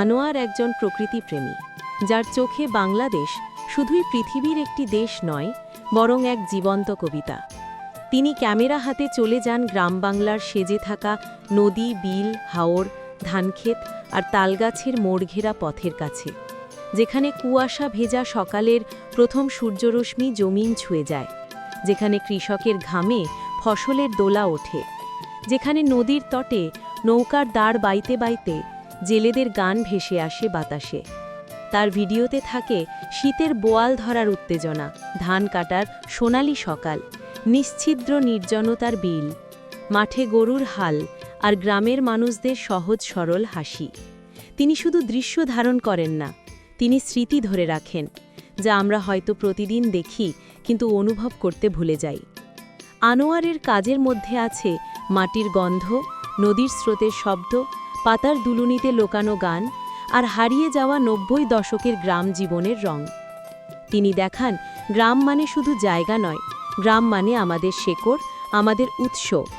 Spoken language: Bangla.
আনোয়ার একজন প্রকৃতিপ্রেমী, যার চোখে বাংলাদেশ শুধুই পৃথিবীর একটি দেশ নয়, বরং এক জীবন্ত কবিতা। তিনি ক্যামেরা হাতে চলে যান গ্রাম বাংলার সেজে থাকা নদী, বিল, হাওর, ধানক্ষেত আর তালগাছের মোড়ঘেরা পথের কাছে, যেখানে কুয়াশা ভেজা সকালের প্রথম সূর্যরশ্মি জমিন ছুঁয়ে যায়, যেখানে কৃষকের ঘামে ফসলের দোলা ওঠে, যেখানে নদীর তটে নৌকার দাঁড় বাইতে বাইতে জেলেদের গান ভেসে আসে বাতাসে। তার ভিডিওতে থাকে শীতের বোয়াল ধরার উত্তেজনা, ধান কাটার সোনালি সকাল, নিশ্ছিদ্র নির্জনতার বিল, মাঠে গরুর হাল আর গ্রামের মানুষদের সহজ সরল হাসি। তিনি শুধু দৃশ্য ধারণ করেন না, তিনি স্মৃতি ধরে রাখেন, যা আমরা হয়তো প্রতিদিন দেখি কিন্তু অনুভব করতে ভুলে যাই। আনোয়ারের কাজের মধ্যে আছে মাটির গন্ধ, নদীর স্রোতের শব্দ পাতার দুলুনিতে লোকানো গান আর হারিয়ে যাওয়া নব্বই দশকের গ্রাম জীবনের রং। তিনি দেখান, গ্রাম মানে শুধু জায়গা নয়, গ্রাম মানে আমাদের শেকড়, আমাদের উৎস।